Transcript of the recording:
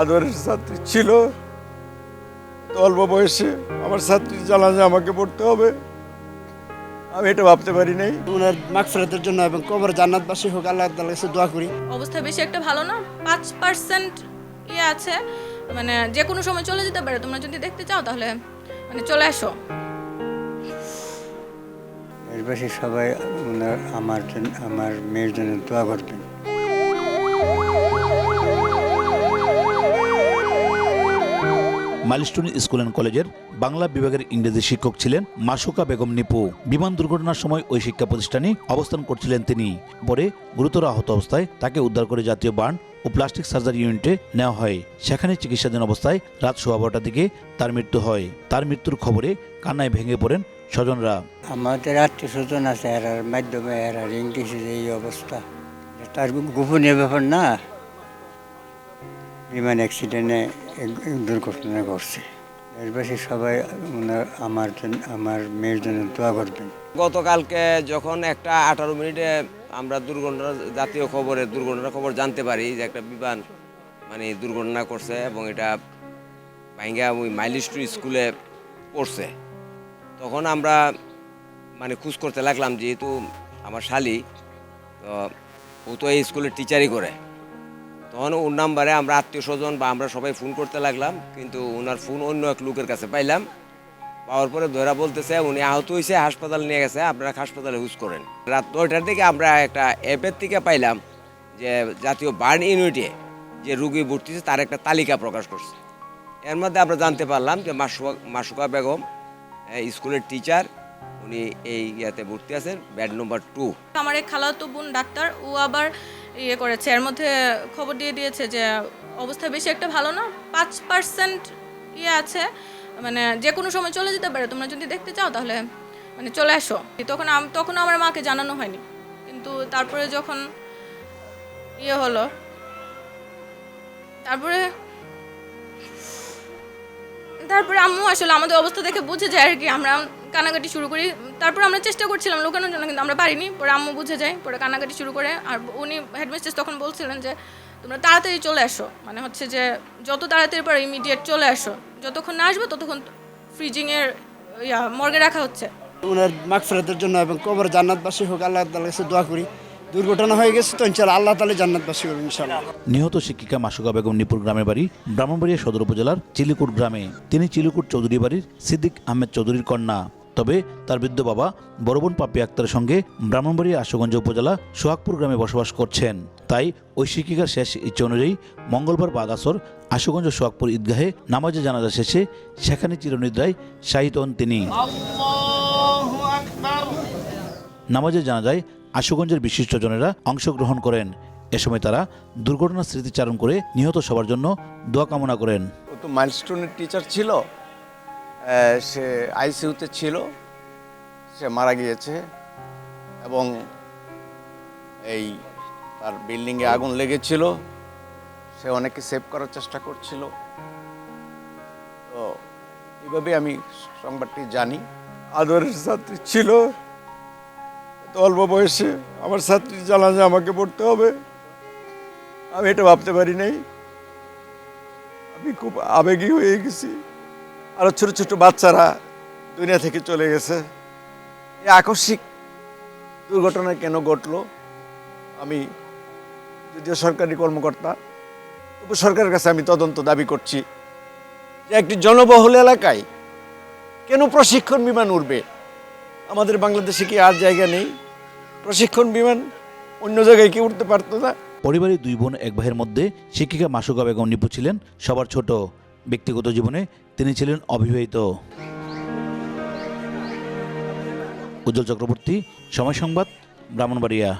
আদরের ছাত্রী ছিল। তো অল্প বয়সে আমার ছাত্রী জানাজা আমাকে পড়তে হবে। আমি এটা ভাবতে পারি নাই। ওনার মাগফিরাতের জন্য এবং কবর জান্নাতবাসী হোক আল্লাহ তাআলার কাছে দোয়া করি। অবস্থা বেশি একটা ভালো না? পাঁচ পার্সেন্ট ইয়ে আছে। মানে যে কোনো সময় চলে যেতে পারে। তোমরা যদি দেখতে চাও তাহলে মানে চলে আসো। দেশবাসী সবাই ওনার আমার জন্য আমার মেয়ের জন্য দোয়া করবেন মাইলস্টোন স্কুল অ্যান্ড কলেজের বাংলা বিভাগের ইংরেজি শিক্ষক ছিলেন মাসুকা বেগম নিপু। বিমান দুর্ঘটনার সময় ওই শিক্ষা প্রতিষ্ঠানে অবস্থান করছিলেন তিনি। পরে গুরুতর আহত অবস্থায় তাকে উদ্ধার করে জাতীয় বার্ন ও প্লাস্টিক সার্জারি ইউনিটে নেওয়া হয়। সেখানে চিকিৎসাধীন অবস্থায় রাত সোয়া বারোটার দিকে তার মৃত্যু হয়। তার মৃত্যুর খবরে কান্নায় ভেঙে পড়েন স্বজনরা। আমাদের আত্মীয় স্বজন আছে, এরার মাধ্যমে এরার ইংলিশে এই অবস্থা। তার গোপনীয় ব্যাপার না। বিমান অ্যাক্সিডেন্টে দুর্ঘটনা ঘটছে। দেশবাসী সবাই আমার জন্য, আমার মেয়ের জন্য দোয়া করবেন। গতকালকে যখন একটা আঠারো মিনিটে আমরা দুর্ঘটনা জাতীয় খবরে দুর্ঘটনার খবর জানতে পারি যে একটা বিমান মানে দুর্ঘটনা করছে এবং এটা ভাঙ্গা ওই মাইলিস্টু স্কুলে পড়ছে। তখন আমরা মানে খোঁজ করতে লাগলাম যেহেতু আমার শালি, তো ও তো এই স্কুলের টিচারই করে। তখন ওর নাম্বারে আমরা আত্মীয় স্বজন বা আমরা সবাই ফোন করতে লাগলাম, কিন্তু ওনার ফোন অন্য এক লোকের কাছে পাইলাম। পাওয়ার পরে ধরা বলতেছে, উনি আহত হয়েছে হাসপাতাল নিয়ে গেছে, আপনারা হাসপাতালে হুজ করেন। রাত নয়টার দিকে আমরা একটা অ্যাপের থেকে পাইলাম যে জাতীয় বার্ন ইউনিটে যে রুগী ভর্তি তার একটা তালিকা প্রকাশ করছে। এর মধ্যে আমরা জানতে পারলাম যে মাসুকা মাসুকা বেগম স্কুলের টিচার উনি এই ইয়াতে ভর্তি আছেন বেড নম্বর টু আমার এক খালাতো বোন ডাক্তার, ও আবার ইয়ে করেছে। এর মধ্যে খবর দিয়ে দিয়েছে যে অবস্থা বেশি একটা ভালো না, পাঁচ পার্সেন্ট ইয়ে আছে। মানে যে কোনো সময় চলে যেতে পারে। তোমরা যদি দেখতে চাও তাহলে মানে চলে আসো। তখন তখন আমার মাকে জানানো হয়নি। কিন্তু তারপরে যখন ইয়ে হলো, তারপরে তারপরে আম্মু আসলে আমাদের অবস্থা দেখে বুঝে যায় আর কি। আমরা কানাকাটি শুরু করি। তারপর আমরা চেষ্টা করছিলাম লুকানোর জন্য কিন্তু আমরা পারিনি। পরে আম্মু বুঝে যায় পরে কানাকাটি শুরু করে। আর উনি হেডমিস্ট্রেস তখন বলছিলেন যে তোমরা তাড়াতাড়ি চলে আসো। মানে হচ্ছে যে যত তাড়াতাড়ি পারো ইমিডিয়েট চলে আসো। যতক্ষণ না আসবে ততক্ষণ ফ্রিজিংয়ের ইয়া মর্গে রাখা হচ্ছে। ওনার মাগফিরাতের জন্য এবং কবর জান্নাতবাসী হোক আল্লাহ তাআলার কাছে দোয়া করি। দুর্ঘটনা হয়ে গেছে তো ইনশাআল্লাহ আল্লাহ তাআলা জান্নাতবাসী করবেন ইনশাআল্লাহ। নিহত শিক্ষিকা মাসুকা বেগম নিপুর গ্রামের বাড়ি ব্রাহ্মণবাড়িয়া সদর উপজেলার চিলিকুট গ্রামে। তিনি চিলিকুট চৌধুরী বাড়ির সিদ্দিক আহমেদ চৌধুরীর কন্যা। তবে তার বৃদ্ধ বাবা বড়বোন পাপি আক্তারের সঙ্গে ব্রাহ্মণবাড়িয়া আশুগঞ্জ উপজেলা সোহাগপুর গ্রামে বসবাস করছেন। তাই ওই শিক্ষিকার শেষ ইচ্ছে অনুযায়ী মঙ্গলবার বাদ আসর আশুগঞ্জ সোহাগপুর ঈদগাহে নামাজে জানাজা শেষে সেখানে চিরনিদ্রায় শাহিত হন তিনি। নামাজে জানা যায় আশুগঞ্জের বিশিষ্টজনেরা অংশগ্রহণ করেন। এ সময় তারা দুর্ঘটনার স্মৃতিচারণ করে নিহত সবার জন্য দোয়া কামনা করেন। ও তো মাইলস্টোনের টিচার ছিল। সে আইসিইউতে ছিল, সে মারা গিয়েছে এবং এই তার বিল্ডিংয়ে আগুন লেগেছিল। সে অনেকে সেভ করার চেষ্টা করছিল। তো এইভাবে আমি সংবাদটি জানি। আদরের ছাত্রী ছিল অল্প বয়সে আমার ছাত্রী জানাজা আমাকে পড়তে হবে। আমি এটা ভাবতে পারি নাই। আমি খুব আবেগী হয়ে গেছি। আরও ছোট ছোট বাচ্চারা দুনিয়া থেকে চলে গেছে। এই আকস্মিক দুর্ঘটনা কেন ঘটলো? আমি যদিও সরকারি কর্মকর্তা, তবু সরকারের কাছে আমি তদন্ত দাবি করছি যে একটি জনবহুল এলাকায় কেন প্রশিক্ষণ বিমান উঠবে আমাদের বাংলাদেশে কি আর জায়গা নেই? প্রশিক্ষণ বিমান অন্য জায়গায় কি উঠতে পারতো না? পরিবারের দুই বোন, এক ভাইয়ের মধ্যে শিক্ষিকা মাসুকা বেগম নিপু ছিলেন, সবার ছোট। ব্যক্তিগত জীবনে তিনি ছিলেন অবিবাহিত। উজ্জ্বল চক্রবর্তী সময় সংবাদ ব্রাহ্মণবাড়িয়া।